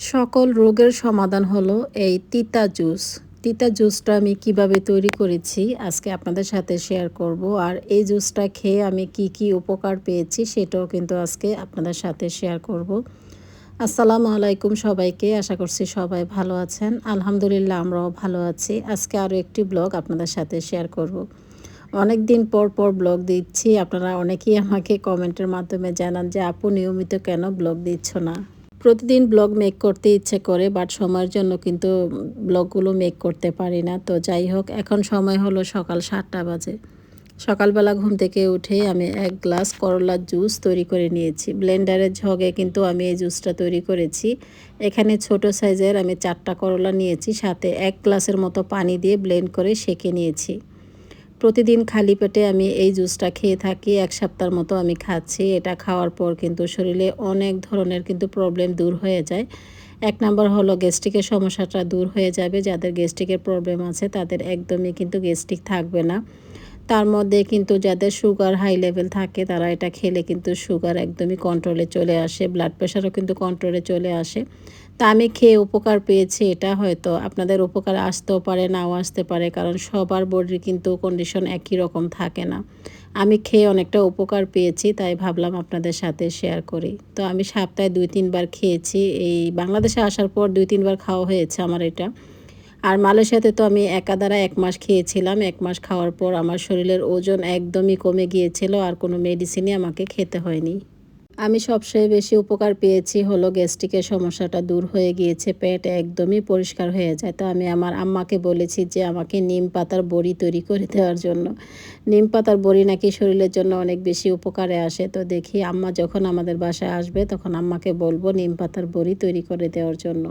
সকল রোগের সমাধান হলো এই তিতা জুস। তিতা জুসটা আমি কীভাবে তৈরি করেছি আজকে আপনাদের সাথে শেয়ার করব। আর এই জুসটা খেয়ে আমি কি কি উপকার পেয়েছি সেটাও কিন্তু আজকে আপনাদের সাথে শেয়ার করব। আসসালামু আলাইকুম সবাইকে, আশা করছি সবাই ভালো আছেন। আলহামদুলিল্লাহ, আমরাও ভালো আছি। আজকে আরও একটি ব্লগ আপনাদের সাথে শেয়ার করব। অনেক দিন পর পর ব্লগ দিচ্ছি। আপনারা অনেকেই আমাকে কমেন্টের মাধ্যমে জানান যে, আপু নিয়মিত কেন ব্লগ দিচ্ছ না? প্রতিদিন ব্লগ মেক করতে ইচ্ছে করে বাট সময়ের জন্য কিন্তু ব্লগগুলো মেক করতে পারি না। তো যাই হোক, এখন সময় হলো সকাল সাতটা বাজে। সকালবেলা ঘুম থেকে উঠে আমি এক গ্লাস করলার জুস তৈরি করে নিয়েছি। ব্লেন্ডারের ঝগে কিন্তু আমি এই জুসটা তৈরি করেছি। এখানে ছোট সাইজের আমি চারটা করলা নিয়েছি, সাথে এক গ্লাসের মতো পানি দিয়ে ব্লেন্ড করে সেকে নিয়েছি। প্রতিদিন খালি পেটে আমি এই জুসটা খেয়ে থাকি, এক সপ্তাহের মতো আমি খাচ্ছি। এটা খাওয়ার পর কিন্তু শরীরে অনেক ধরনের কিন্তু প্রবলেম দূর হয়ে যায়। এক নাম্বার হলো গ্যাস্ট্রিকের সমস্যাটা দূর হয়ে যাবে। যাদের গ্যাস্ট্রিকের প্রবলেম আছে, তাদের একদমই কিন্তু গ্যাস্ট্রিক থাকবে না। তার মধ্যে কিন্তু যাদের সুগার হাই লেভেল থাকে, তারা এটা খেলে কিন্তু সুগার একদমই কন্ট্রোলে চলে আসে। ব্লাড প্রেশারও কিন্তু কন্ট্রোলে চলে আসে। তা আমি খেয়ে উপকার পেয়েছি, এটা হয়তো আপনাদের উপকার আসতেও পারে, নাও আসতে পারে, কারণ সবার বডির কিন্তু কন্ডিশন একই রকম থাকে না। আমি খেয়ে অনেকটা উপকার পেয়েছি, তাই ভাবলাম আপনাদের সাথে শেয়ার করি। তো আমি সপ্তাহে দুই, তিনবার খেয়েছি, এই বাংলাদেশে আসার পর দুই, তিনবার খাওয়া হয়েছে আমার এটা। আর মালয়েশিয়াতে তো আমি একা দ্বারা এক মাস খেয়েছিলাম, এক মাস খাওয়ার পর আমার শরীরের ওজন একদমই কমে গিয়েছিল, আর কোনো মেডিসিনই আমাকে খেতে হয়নি। আমি সবচেয়ে বেশি উপকার পেয়েছি হলো গ্যাস্ট্রিকের সমস্যাটা দূর হয়ে গিয়েছে, পেট একদমই পরিষ্কার হয়ে যায়। তো আমি আমার আম্মাকে বলেছি যে, আমাকে নিম পাতার বড়ি তৈরি করে দেওয়ার জন্য। নিম পাতার বড়ি নাকি শরীরের জন্য অনেক বেশি উপকারে আসে। তো দেখি আম্মা যখন আমাদের বাসায় আসবে, তখন আম্মাকে বলব নিম পাতার বড়ি তৈরি করে দেওয়ার জন্য।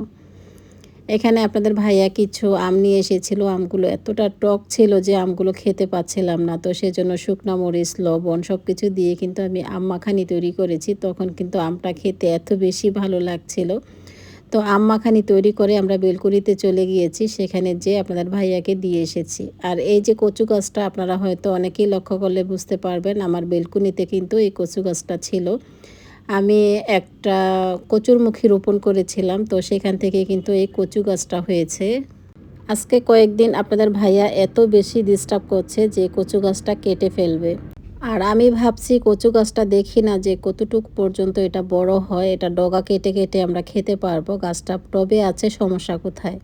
এখানে আপনাদের ভাইয়া কিছু আম নিয়ে এসেছিল। আমগুলো এতটা টক ছিল যে আমগুলো খেতে পাচ্ছিলাম না। তো সেজন্য শুকনা মরিচ, লবণ সব কিছু দিয়ে কিন্তু আমি আম মাখানি তৈরি করেছি। তখন কিন্তু আমটা খেতে এত বেশি ভালো লাগছিল। তো আম মাখানি তৈরি করে আমরা বেলকুনিতে চলে গিয়েছি। সেখানে যে আপনাদের ভাইয়াকে দিয়ে এসেছি। আর এই যে কচু গাছটা আপনারা হয়তো অনেকেই লক্ষ্য করলে বুঝতে পারবেন, আমার বেলকুনিতে কিন্তু এই কচু গাছটা ছিল। আমি একটা কচুরমুখী রোপণ করেছিলাম, তো সেখান থেকে কিন্তু এই কচু গাছটা হয়েছে। আজকে কয়েকদিন আপনাদের ভাইয়া এত বেশি ডিস্টার্ব করছে যে কচু গাছটা কেটে ফেলবে। আর আমি ভাবছি কচু গাছটা দেখি না যে কতটুক পর্যন্ত এটা বড় হয়, এটা ডগা কেটে কেটে আমরা খেতে পারব, গাছটা টবে আছে, সমস্যা কোথায়?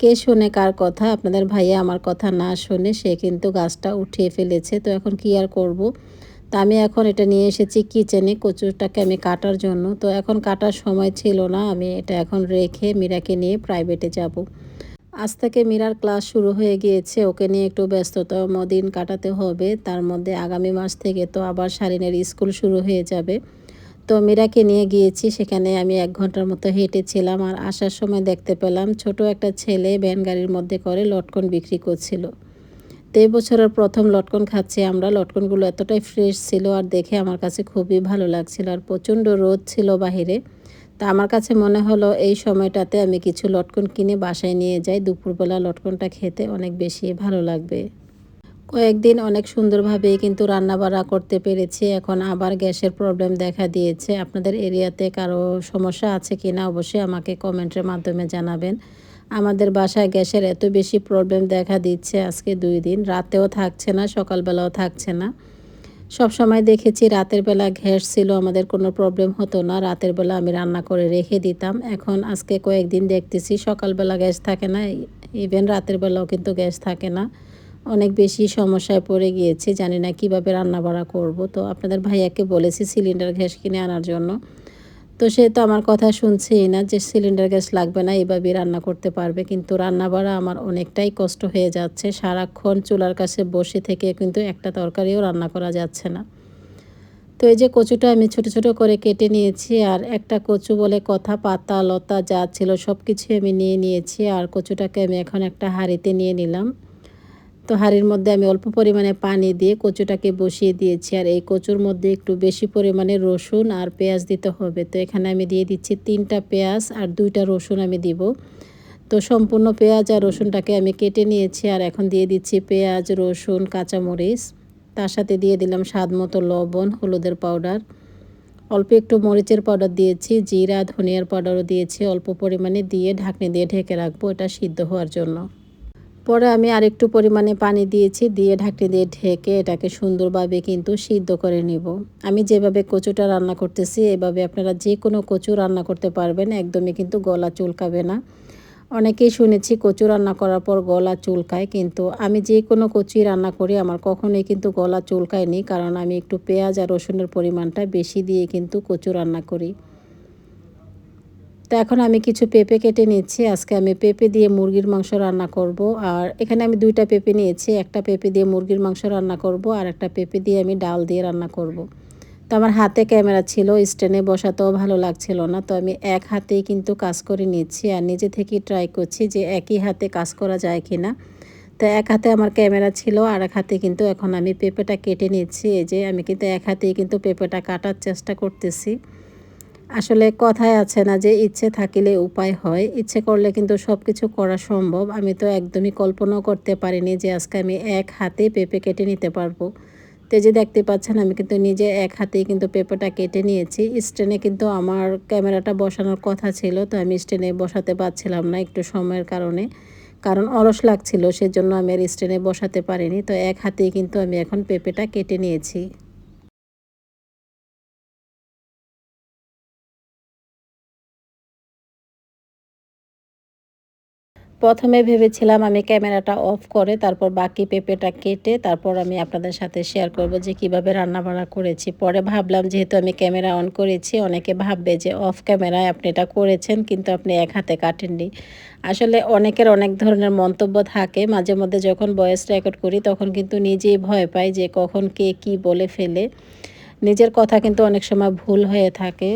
কে শোনে কার কথা? আপনাদের ভাইয়া আমার কথা না শুনে সে কিন্তু গাছটা উঠিয়ে ফেলেছে, তো এখন কি আর করব? তা আমি এখন এটা নিয়ে এসেছি কিচেনে কচুরটাকে আমি কাটার জন্য। তো এখন কাটার সময় ছিল না, আমি এটা এখন রেখে মীরাকে নিয়ে প্রাইভেটে যাব। আজ থেকে মীরার ক্লাস শুরু হয়ে গিয়েছে, ওকে নিয়ে একটু ব্যস্ততম দিন কাটাতে হবে। তার মধ্যে আগামী মাস থেকে তো আবার শারিনের স্কুল শুরু হয়ে যাবে। তো মীরাকে নিয়ে গিয়েছি, সেখানে আমি এক ঘণ্টার মতো হেঁটেছিলাম আর আসার সময় দেখতে পেলাম ছোট একটা ছেলে ভ্যান গাড়ির মধ্যে করে লটকন বিক্রি করছিল। তো বছরের প্রথম লটকন খাচ্ছি আমরা। লটকনগুলো এতটাই ফ্রেশ ছিল আর দেখে আমার কাছে খুবই ভালো লাগছিল আর প্রচণ্ড রোদ ছিল বাহিরে। তা আমার কাছে মনে হলো এই সময়টাতে আমি কিছু লটকন কিনে বাসায় নিয়ে যাই। দুপুরবেলা লটকনটা খেতে অনেক বেশি ভালো লাগবে। কয়েকদিন অনেক সুন্দরভাবেই কিন্তু রান্নাবাড়া করতে পেরেছি। এখন আবার গ্যাসের প্রবলেম দেখা দিয়েছে। আপনাদের এরিয়াতে কারও সমস্যা আছে কি না অবশ্যই আমাকে কমেন্টের মাধ্যমে জানাবেন। আমাদের বাসায় গ্যাসের এত বেশি প্রবলেম দেখা দিচ্ছে আজকে দুই দিন। রাতেও থাকছে না, সকালবেলাও থাকছে না। সব সময় দেখেছি রাতের বেলা গ্যাস ছিল, আমাদের কোনো প্রবলেম হতো না। রাতের বেলা আমি রান্না করে রেখে দিতাম। এখন আজকে কয়েকদিন দেখতেছি সকালবেলা গ্যাস থাকে না ইভেন রাতের বেলাও কিন্তু গ্যাস থাকে না। অনেক বেশি সমস্যায় পড়ে গিয়েছে, জানি না কীভাবে রান্না বাড়া করব। তো আপনাদের ভাইয়াকে বলেছি সিলিন্ডার গ্যাস কিনে আনার জন্য। তো সে তো আমার কথা শুনছেই না যে সিলিন্ডার গ্যাস লাগবে না, এভাবেই রান্না করতে পারবে। কিন্তু রান্না বাড়া আমার অনেকটাই কষ্ট হয়ে যাচ্ছে। সারাক্ষণ চুলার কাছে বসে থেকে কিন্তু একটা তরকারিও রান্না করা যাচ্ছে না। তো এই যে কচুটা আমি ছোট ছোট করে কেটে নিয়েছি আর একটা কচু বলে কথা, পাতা, লতা যা ছিল সব কিছুই আমি নিয়ে নিয়েছি আর কচুটাকে আমি এখন একটা হাঁড়িতে নিয়ে নিলাম। তো হাঁড়ির মধ্যে আমি অল্প পরিমাণে পানি দিয়ে কচুটাকে বসিয়ে দিয়েছি। আর এই কচুর মধ্যে একটু বেশি পরিমাণে রসুন আর পেঁয়াজ দিতে হবে। তো এখানে আমি দিয়ে দিচ্ছি তিনটা পেঁয়াজ আর দুইটা রসুন আমি দিব। তো সম্পূর্ণ পেঁয়াজ আর রসুনটাকে আমি কেটে নিয়েছি আর এখন দিয়ে দিচ্ছি পেঁয়াজ, রসুন, কাঁচামরিচ। তার সাথে দিয়ে দিলাম স্বাদ মতো লবণ, হলুদের পাউডার। অল্প একটু মরিচের পাউডার দিয়েছি, জিরা, ধনিয়ার পাউডারও দিয়েছি। অল্প পরিমাণে দিয়ে ঢাকনি দিয়ে ঢেকে রাখব, এটা সিদ্ধ হওয়ার জন্য। পরে আমি আরেকটু পরিমাণে পানি দিয়েছি, দিয়ে ঢাকনি দিয়ে ঢেকে এটাকে সুন্দরভাবে কিন্তু সিদ্ধ করে নিব। আমি যেভাবে কচুটা রান্না করতেছি, এভাবে আপনারা যে কোনো কচু রান্না করতে পারবেন, একদমই কিন্তু গলা চুলকাবে না। অনেকেই শুনেছি কচু রান্না করার পর গলা চুলকায়, কিন্তু আমি যে কোনো কচুই রান্না করি, আমার কখনোই কিন্তু গলা চুলকায়নি, কারণ আমি একটু পেঁয়াজ আর রসুনের পরিমাণটা বেশি দিয়ে কিন্তু কচু রান্না করি। তো এখন আমি কিছু পেঁপে কেটে নিচ্ছি। আজকে আমি পেঁপে দিয়ে মুরগির মাংস রান্না করব। আর এখানে আমি দুইটা পেঁপে নিয়েছি। একটা পেঁপে দিয়ে মুরগির মাংস রান্না করব আর একটা পেঁপে দিয়ে আমি ডাল দিয়ে রান্না করব। তো আমার হাতে ক্যামেরা ছিল, স্ট্যান্ডে বসাতেও ভালো লাগছিল না। তো আমি এক হাতেই কিন্তু কাজ করে নিচ্ছি আর নিজে থেকেই ট্রাই করছি যে একই হাতে কাজ করা যায় কি না। তো এক হাতে আমার ক্যামেরা ছিল, আর এক হাতে কিন্তু এখন আমি পেঁপেটা কেটে নিচ্ছি। এই যে আমি কিন্তু এক হাতেই কিন্তু পেঁপেটা কাটার চেষ্টা করতেছি। আসলে কথায় আছে না যে ইচ্ছে থাকিলে উপায় হয়। ইচ্ছে করলে কিন্তু সব কিছু করা সম্ভব। আমি তো একদমই কল্পনাও করতে পারিনি যে আজকে আমি এক হাতে পেঁপে কেটে নিতে পারব। তো যে দেখতে পাচ্ছেন, আমি কিন্তু নিজে এক হাতেই কিন্তু পেঁপেটা কেটে নিয়েছি। স্ট্যান্ডে কিন্তু আমার ক্যামেরাটা বসানোর কথা ছিল, তো আমি স্ট্যান্ডে বসাতে পারছিলাম না একটু সময়ের কারণে। কারণ অলস লাগছিল, সেজন্য আমি আর স্ট্যান্ডে বসাতে পারিনি। তো এক হাতেই কিন্তু আমি এখন পেঁপেটা কেটে নিয়েছি। প্রথমে ভেবেছিলাম আমি ক্যামেরাটা অফ করে তারপর বাকি পেঁপেটা কেটে তারপর আমি আপনাদের সাথে শেয়ার করব যে কীভাবে রান্না বান্না করেছি। পরে ভাবলাম, যেহেতু আমি ক্যামেরা অন করেছি, অনেকে ভাববে যে অফ ক্যামেরায় আপনি এটা করেছেন, কিন্তু আপনি এক হাতে কাটেননি। আসলে অনেকের অনেক ধরনের মন্তব্য থাকে। মাঝে মধ্যে যখন ভয়েস রেকর্ড করি, তখন কিন্তু নিজেই ভয় পাই যে কখন কে কি বলে ফেলে। নিজের কথা কিন্তু অনেক সময় ভুল হয়ে থাকে।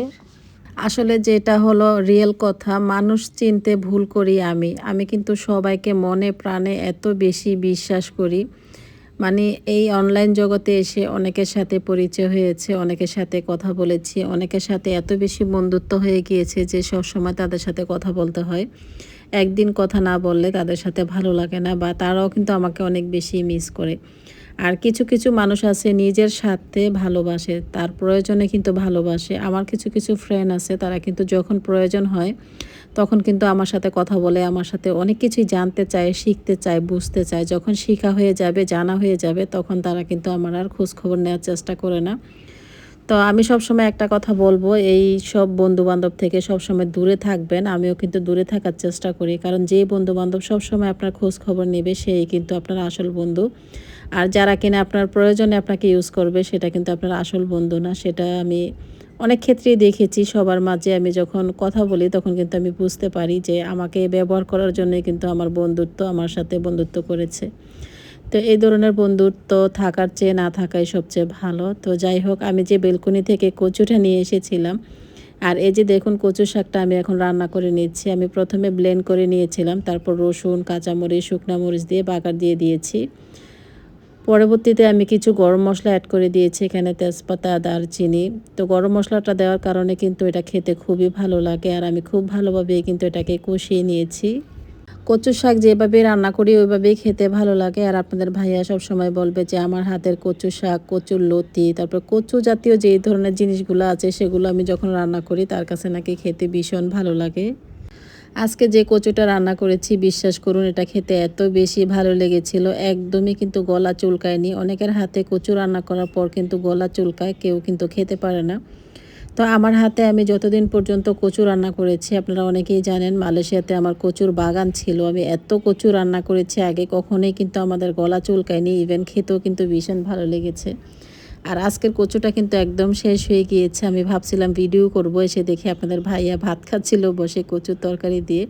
আসলে যেটা হলো রিয়েল কথা, মানুষ চিনতে ভুল করি আমি। আমি কিন্তু সবাইকে মনে প্রাণে এত বেশি বিশ্বাস করি। মানে এই অনলাইন জগতে এসে অনেকের সাথে পরিচয় হয়েছে, অনেকের সাথে কথা বলেছি, অনেকের সাথে এত বেশি বন্ধুত্ব হয়ে গিয়েছে যে সব সময় তাদের সাথে কথা বলতে হয়। একদিন কথা না বললে তাদের সাথে ভালো লাগে না বা তারাও কিন্তু আমাকে অনেক বেশি মিস করে। আর কিছু কিছু মানুষ আছে নিজের স্বার্থে ভালোবাসে, তার প্রয়োজনে কিন্তু ভালোবাসে। আমার কিছু কিছু ফ্রেন্ড আছে, তারা কিন্তু যখন প্রয়োজন হয়, তখন কিন্তু আমার সাথে কথা বলে, আমার সাথে অনেক কিছুই জানতে চায়, শিখতে চায়, বুঝতে চায়। যখন শিখা হয়ে যাবে, জানা হয়ে যাবে, তখন তারা কিন্তু আমার আর খোঁজখবর নেওয়ার চেষ্টা করে না। তো আমি সবসময় একটা কথা বলব, এই সব বন্ধু বান্ধব থেকে সবসময় দূরে থাকবেন। আমিও কিন্তু দূরে থাকার চেষ্টা করি, কারণ যে বন্ধু বান্ধব সবসময় আপনার খোঁজ খবর নেবে, সেই কিন্তু আপনার আসল বন্ধু। আর যারা কিনা আপনার প্রয়োজনে আপনাকে ইউজ করবে, সেটা কিন্তু আপনার আসল বন্ধু না। সেটা আমি অনেক ক্ষেত্রেই দেখেছি, সবার মাঝে আমি যখন কথা বলি, তখন কিন্তু আমি বুঝতে পারি যে আমাকে ব্যবহার করার জন্যই কিন্তু আমার বন্ধুত্ব আমার সাথে বন্ধুত্ব করেছে। তো এই ধরনের বন্ধুত্ব থাকার চেয়ে না থাকাই সবচেয়ে ভালো। তো যাই হোক, আমি যে বেলকনি থেকে কচুটা নিয়ে এসেছিলাম, আর এই যে দেখুন কচু শাকটা আমি এখন রান্না করে নিচ্ছি। আমি প্রথমে ব্লেন্ড করে নিয়েছিলাম, তারপর রসুন, কাঁচামরিচ, শুকনা মরিচ দিয়ে বাগার দিয়ে দিয়েছি। পরবর্তীতে আমি কিছু গরম মশলা অ্যাড করে দিয়েছি, এখানে তেজপাতা, দারচিনি। তো গরম মশলাটা দেওয়ার কারণে কিন্তু এটা খেতে খুবই ভালো লাগে, আর আমি খুব ভালোভাবে কিন্তু এটাকে কষিয়ে নিয়েছি। কচু শাক যেভাবে রান্না করি, ওইভাবেই খেতে ভালো লাগে। আর আপনাদের ভাইয়া সব সময় বলবে যে, আমার হাতের কচু শাক, কচুর লতি, তারপর কচু জাতীয় যে ধরনের জিনিসগুলো আছে, সেগুলো আমি যখন রান্না করি, তার কাছে নাকি খেতে ভীষণ ভালো লাগে। আজকে যে কচুটা রান্না করেছি, বিশ্বাস করুন, এটা খেতে এত বেশি ভালো লেগেছিল। একদমই কিন্তু গলা চুলকায়নি। অনেকের হাতে কচু রান্না করার পর কিন্তু গলা চুলকায়, কেউ কিন্তু খেতে পারে না। তো আমার হাতে আমি যতদিন পর্যন্ত কচু রান্না করেছি, আপনারা অনেকেই জানেন মালয়েশিয়াতে আমার কচুর বাগান ছিল। আমি এত কচু রান্না করেছি, আগে কখনোই কিন্তু আমাদের গলা চুলকায়নি ইভেন খেতেও কিন্তু ভীষণ ভালো লেগেছে। আর আজকের কচুটা কিন্তু একদম শেষ হয়ে গিয়েছে। আমি ভাবছিলাম ভিডিও করব, এসে দেখে আপনাদের ভাইয়া ভাত খাচ্ছিল বসে কচুর তরকারি দিয়ে।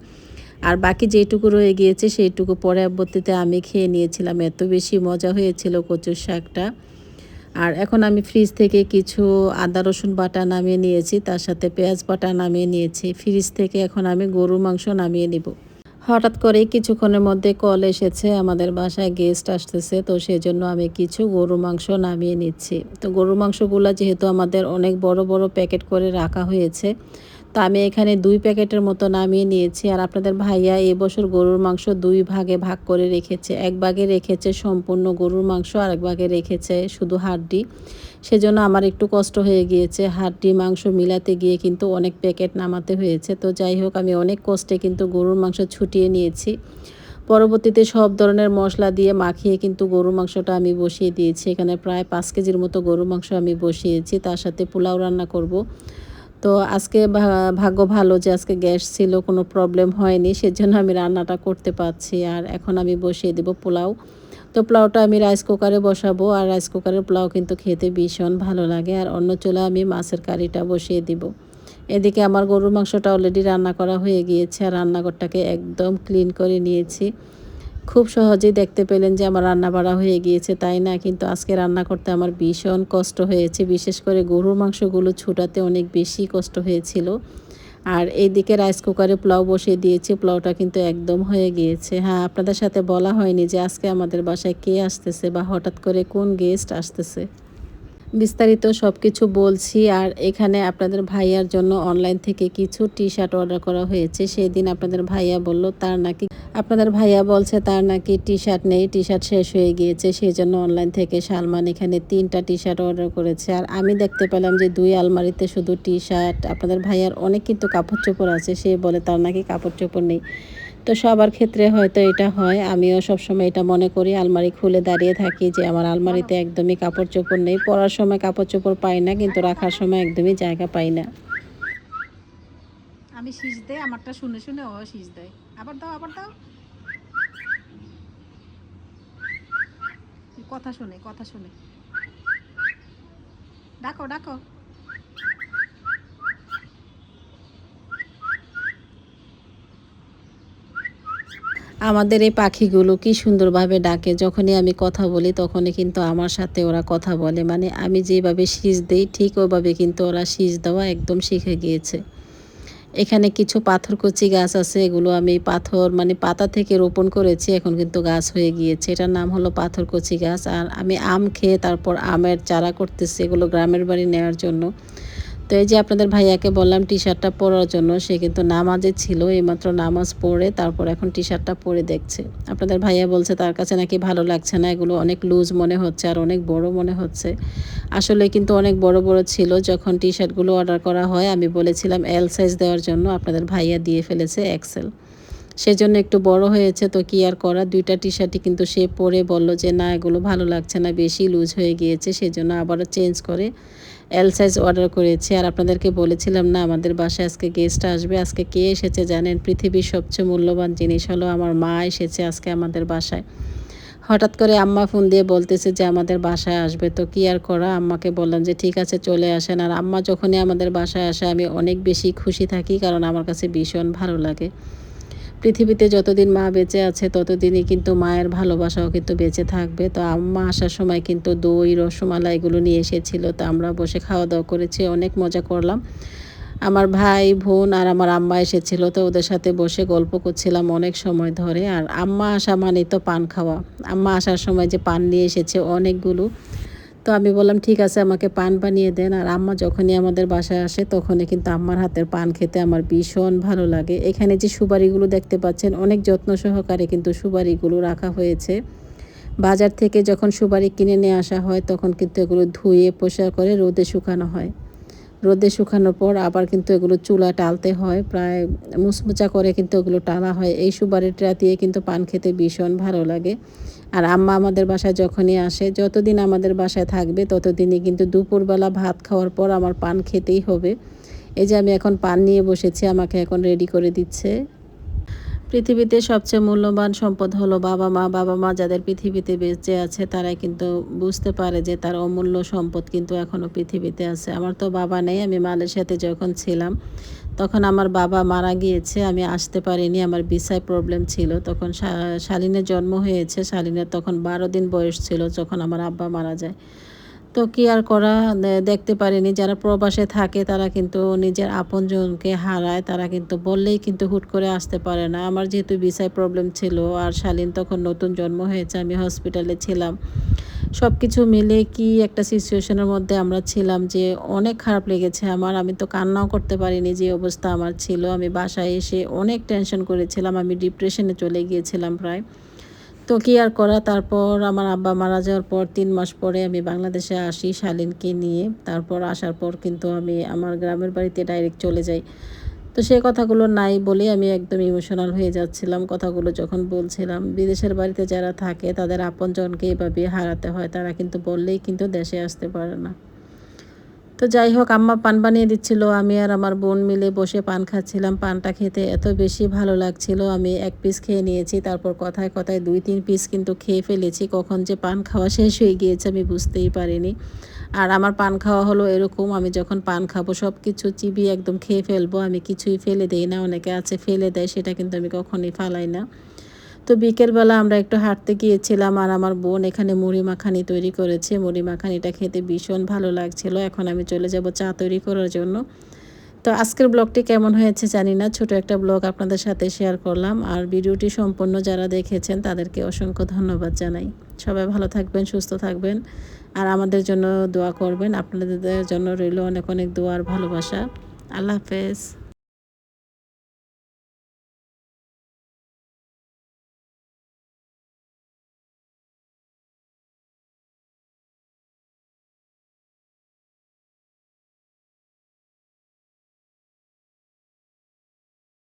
আর বাকি যেটুকু রয়ে গিয়েছে, সেইটুকু পরে আবর্তিতে আমি খেয়ে নিয়েছিলাম। এত বেশি মজা হয়েছিল কচুর শাকটা। আর এখন আমি ফ্রিজ থেকে কিছু আদা, রসুন বাটা নামিয়ে নিয়েছি, তার সাথে পেঁয়াজ বাটা নামিয়ে নিয়েছি। ফ্রিজ থেকে এখন আমি গরু মাংস নামিয়ে নিব। হঠাৎ করে কিছুক্ষণের মধ্যে কল এসেছে, আমাদের বাসায় গেস্ট আসতেছে, তো সেই জন্য আমি কিছু গরু মাংস নামিয়ে নিচ্ছি। তো গরু মাংসগুলো যেহেতু আমাদের অনেক বড় বড় প্যাকেট করে রাখা হয়েছে তো আমি এখানে দুই প্যাকেটের মতো নামিয়ে নিয়েছি আর আপনাদের ভাইয়া এবছর গরুর মাংস দুই ভাগে ভাগ করে রেখেছে। এক ভাগে রেখেছে সম্পূর্ণ গরুর মাংস আর এক ভাগে রেখেছে শুধু হাড্ডি। সেজন্য আমার একটু কষ্ট হয়ে গিয়েছে। হাড্ডি, মাংস মিলাতে গিয়ে কিন্তু অনেক প্যাকেট নামাতে হয়েছে। তো যাই হোক, আমি অনেক কষ্টে কিন্তু গরুর মাংস ছুটিয়ে নিয়েছি। পরবর্তীতে সব ধরনের মশলা দিয়ে মাখিয়ে কিন্তু গরুর মাংসটা আমি বসিয়ে দিয়েছি। এখানে প্রায় পাঁচ কেজির মতো গরুর মাংস আমি বসিয়েছি। তার সাথে পোলাও রান্না করব। তো আজকে ভাগ্য ভালো যে আজকে গ্যাস ছিল, কোনো প্রবলেম হয়নি, সেজন্য আমি রান্নাটা করতে পারছি। আর এখন আমি বসিয়ে দেব পোলাও। তো পোলাওটা আমি রাইস কুকারে বসাবো, আর রাইস কুকারের পোলাও কিন্তু খেতে ভীষণ ভালো লাগে। আর অন্য চুলা আমি মাছের কারিটা বসিয়ে দিব। এদিকে আমার গরুর মাংসটা অলরেডি রান্না করা হয়ে গিয়েছে, আর রান্নাঘরটাকে একদম ক্লিন করে নিয়েছি। খুব সহজেই দেখতে পেলেন যে আমার রান্না বাড়া হয়ে গিয়েছে, তাই না? কিন্তু আজকে রান্না করতে আমার ভীষণ কষ্ট হয়েছে। বিশেষ করে গরুর মাংসগুলো ছুটাতে অনেক বেশি কষ্ট হয়েছিল। আর এইদিকে রাইস কুকারে পোলাও বসিয়ে দিয়েছি। পোলাওটা কিন্তু একদম হয়ে গিয়েছে। হ্যাঁ আপনাদের সাথে বলা হয়নি যে আজকে আমাদের বাসায় কে আসতেছে বা হঠাৎ করে কোন গেস্ট আসতেছে। বিস্তারিত সব কিছু বলছি, আর এখানে আপনাদের ভাইয়ার জন্য অনলাইন থেকে কিছু টি শার্ট অর্ডার করা হয়েছে। সেই দিন আপনাদের ভাইয়া বলল, তার নাকি আপনাদের ভাইয়া বলছে, তার নাকি টি শার্ট নেই টি শার্ট শেষ হয়ে গিয়েছে সেই জন্য অনলাইন থেকে সালমান এখানে তিনটা টি শার্ট অর্ডার করেছে। আর আমি দেখতে পেলাম যে দুই আলমারিতে শুধু টি শার্ট আপনাদের ভাইয়ার অনেক কিন্তু কাপড় চোপড় আছে, সে বলে, তার নাকি কাপড় চোপড় নেই। তো সবার ক্ষেত্রে হয়তো এটা হয়। আমিও সবসময় এটা মনে করি, আলমারি খুলে দাঁড়িয়ে থাকি যে আমার আলমারিতে একদমই কাপড় চোপড় নেই। পরার সময় কাপড় চোপড় পাই না, কিন্তু রাখার সময় একদমই জায়গা পাই না। আমি শীষ দেয় আমারটা শুনে শুনে ও শীষ দেয়। আবার দাও আবার দাও। কথা শুনে কথা শুনে। ডাকো ডাকো। আমাদের এই পাখিগুলো কি সুন্দরভাবে ডাকে, যখনই আমি কথা বলি তখনই কিন্তু আমার সাথে ওরা কথা বলে। মানে আমি যেভাবে শীষ দিই, ঠিক ওইভাবে কিন্তু ওরা শীষ দেওয়া একদম শিখে গিয়েছে। এখানে কিছু পাথরকুচি গাছ আছে, এগুলো আমি পাথর মানে পাতা থেকে রোপণ করেছি, এখন কিন্তু গাছ হয়ে গিয়েছে। এটার নাম হলো পাথরকুচি গাছ। আর আমি আম খেয়ে তারপর আমের চারা করতেছি, এগুলো গ্রামের বাড়ি নেওয়ার জন্য। তো এই যে আপনাদের ভাইয়াকে বললাম টি শার্টটা পরার জন্য, সে কিন্তু নামাজে ছিল, এইমাত্র নামাজ পড়ে তারপর এখন টি শার্টটা পরে দেখছে। আপনাদের ভাইয়া বলছে তার কাছে নাকি ভালো লাগছে না, এগুলো অনেক লুজ মনে হচ্ছে আর অনেক বড় মনে হচ্ছে। আসলে কিন্তু অনেক বড় বড় ছিল, যখন টি শার্টগুলো অর্ডার করা হয়, আমি বলেছিলাম এল সাইজ দেওয়ার জন্য, আপনাদের ভাইয়া দিয়ে ফেলেছে এক্সেল সেজন্য একটু বড় হয়েছে, তো কি আর করা? দুইটা টি শার্টই কিন্তু সে পরে বলল যে, না, এগুলো ভালো লাগছে না, বেশি লুজ হয়ে গিয়েছে, সেজন্য আবারও চেঞ্জ করে। এল সাইজ অর্ডার করেছি আর আপনাদেরকে বলেছিলাম না, আমাদের বাসায় আজকে গেস্ট আসবে। আজকে কে এসেছে জানেন? পৃথিবীর সবচেয়ে মূল্যবান জিনিস হলো আমার মা এসেছে আজকে আমাদের বাসায়। হঠাৎ করে আম্মা ফোন দিয়ে বলতেছে যে আমাদের বাসায় আসবে। তো কি আর করা? আম্মাকে বললাম যে, ঠিক আছে, চলে আসেন। আর আম্মা যখনই আমাদের বাসায় আসে, আমি অনেক বেশি খুশি থাকি কারণ আমার কাছে ভীষণ ভালো লাগে। পৃথিবীতে যতদিন মা বেঁচে আছে, ততদিনই কিন্তু মায়ের ভালোবাসাও কিন্তু বেঁচে থাকবে। তো আম্মা আসার সময় কিন্তু দই, রসমালাই এগুলো নিয়ে এসেছিল। তো আমরা বসে খাওয়া দাওয়া করেছি, অনেক মজা করলাম। আমার ভাই, বোন আর আমার আম্মা এসেছিল, তো ওদের সাথে বসে গল্প করছিলাম অনেক সময় ধরে। আর আম্মা আসা মানে তো পান খাওয়া। আম্মা আসার সময় যে পান নিয়ে এসেছে অনেকগুলো। তো আমি বললাম, ঠিক আছে, আমাকে পান বানিয়ে দেন। আর আম্মা যখনই আমাদের বাসায় আসে, তখনই কিন্তু আম্মার হাতের পান খেতে আমার ভীষণ ভালো লাগে। এখানে যে সুপারিগুলো দেখতে পাচ্ছেন, অনেক যত্ন সহকারে কিন্তু সুপারিগুলো রাখা হয়েছে। বাজার থেকে যখন সুপারি কিনে নিয়ে আসা হয়, তখন কিন্তু এগুলো ধুয়ে পোষা করে রোদে শুকানো হয়। রোদে শুকানোর পর আবার কিন্তু এগুলো চুলা টালতে হয়, প্রায় মুচমুচা করে কিন্তু এগুলো টালা হয়। এই সুপারিটা দিয়ে কিন্তু পান খেতে ভীষণ ভালো লাগে। আর আম্মা আমাদের বাসায় যখনই আসে, যতদিন আমাদের বাসায় থাকবে, ততদিনই কিন্তু দুপুরবেলা ভাত খাওয়ার পর আমার পান খেতেই হবে। এই যে আমি এখন পান নিয়ে বসেছি, আমাকে এখন রেডি করে দিচ্ছে। পৃথিবীতে সবচেয়ে মূল্যবান সম্পদ হলো বাবা মা। বাবা মা যাদের পৃথিবীতে বেঁচে আছে, তারাই কিন্তু বুঝতে পারে যে তার অমূল্য সম্পদ কিন্তু এখনও পৃথিবীতে আছে। আমার তো বাবা নেই, আমি মালয়েশিয়াতে যখন ছিলাম তখন আমার বাবা মারা গিয়েছে, আমি আসতে পারিনি, আমার বিসায় প্রবলেম ছিল। তখন শালিনের জন্ম হয়েছে, শালিনের তখন বারো দিন বয়স ছিল, যখন আমার আব্বা মারা যায়। তো কি আর করা দেখতে পারিনি। যারা প্রবাসে থাকে, তারা কিন্তু নিজের আপনজনকে হারায়। তারা কিন্তু বললেই কিন্তু হুট করে আসতে পারে না। আমার যেহেতু বিসায় প্রবলেম ছিল আর শালীন তখন নতুন জন্ম হয়েছে, আমি হসপিটালে ছিলাম। সব কিছু মিলে কি একটা সিচুয়েশনের মধ্যে আমরা ছিলাম যে অনেক খারাপ লেগেছে আমার। আমি তো কান্নাও করতে পারিনি যে অবস্থা আমার ছিল। আমি বাসায় এসে অনেক টেনশন করেছিলাম। আমি ডিপ্রেশনে চলে গিয়েছিলাম প্রায়। তো কি আর করা? তারপর আমার আব্বা মারা যাওয়ার পর তিন মাস পরে আমি বাংলাদেশে আসি শালিনকে নিয়ে। তারপর আসার পর কিন্তু আমি আমার গ্রামের বাড়িতে ডাইরেক্ট চলে যাই। তো সেই কথাগুলো নাই বলে আমি একদম ইমোশনাল হয়ে যাচ্ছিলাম। কথাগুলো যখন বলছিলাম, বিদেশের বাড়িতে যারা থাকে, তাদের আপনজনকে এভাবে হারাতে হয়। তারা কিন্তু বললেই কিন্তু দেশে আসতে পারে না। তো যাই হোক আম্মা পান বানিয়ে দিচ্ছিল। আমি আর আমার বোন মিলে বসে পান খাচ্ছিলাম। পানটা খেতে এত বেশি ভালো লাগছিল। আমি এক পিস খেয়ে নিয়েছি, তারপর কথায় কথায় দুই, তিন পিস কিন্তু খেয়ে ফেলেছি। কখন যে পান খাওয়া শেষ হয়ে গিয়েছে আমি বুঝতেই পারিনি। আর আমার পান খাওয়া হলো এরকম, আমি যখন পান খাব সব কিছু চিবিয়ে একদম খেয়ে ফেলব। আমি কিছুই ফেলে দেই না, অনেকে আছে ফেলে দেয়, সেটা কিন্তু আমি কখনই ফালাই না। তো বিকেলবেলা আমরা একটু হাঁটতে গিয়েছিলাম আর আমার বোন এখানে মুড়ি মাখানি তৈরি করেছে। মুড়ি মাখানিটা খেতে ভীষণ ভালো লাগছিল। এখন আমি চলে যাব চা তৈরি করার জন্য। তো আজকের ব্লগটি কেমন হয়েছে জানি না। ছোট একটা ব্লগ আপনাদের সাথে শেয়ার করলাম। আর ভিডিওটি সম্পূর্ণ যারা দেখেছেন, তাদেরকে অসংখ্য ধন্যবাদ জানাই। সবাই ভালো থাকবেন, সুস্থ থাকবেন। আর আমাদের জন্য দোয়া করবেন। আপনাদের জন্য রইল অনেক অনেক দোয়ার ভালোবাসা। আল্লাহ হাফেজ।